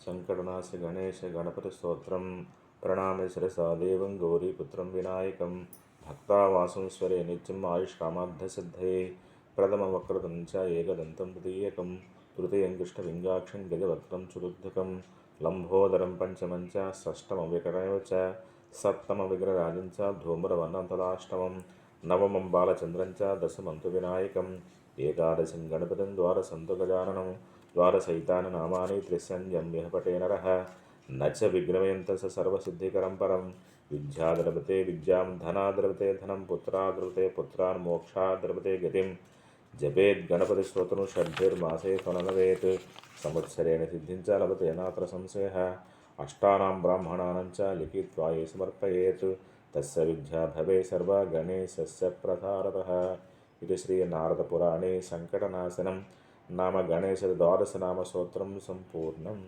సంకటనాశ గణేశ గణపతి స్తోత్రం ప్రణామి శిరసా దేవం గౌరీపుత్రం వినాయకం భక్తావాసం స్వరే నిత్యం ఆయుష్కామార్థసిద్ధయే ప్రథమవక్రతం చ ఏకదంతం తృతీయకం తృతీయం కృష్ణలింగాక్షం గజవక్రం చతుర్థకం లంబోదరం పంచమం చ షష్టమవికరయ చ సప్తమవిగ్రరాజం చ ధూమ్రవర్ణం నవమం బాలచంద్రం చ దశమంతు వినాయకం ఏకాదశం గణపతిం ద్వారా సంతు గజాననం ద్వారసైతాననామాని త్రిసంజమ్య పటే నర నచ విఘ్నమయంత సర్వసిద్ధికరం పరం విద్యాద్రవతే విద్యాం ధనాద్రవతే ధనం పుత్రాద్రవతే పుత్రాన్ మోక్షాద్రవతే గతిం జపేద్ గణపతి శ్రోతను షడ్భిర్మాసే ఫలనవేత్ సంవత్సరేణ సిద్ధించాలవతే నాత్ర సంశయ అష్టానాం బ్రాహ్మణానంచ లిఖిత్వాయే సమర్పయేత్ తస్య విద్యా భవే సర్వ గణేశస్య ప్రధారత ఇది శ్రీ నారదపురాణే సంకటనాశనం प्रसारतः इति श्रीनारदपुराणे सङ्कटनाशनं नाम गणेशद्वादशनामस्तोत्रं सम्पूर्णम्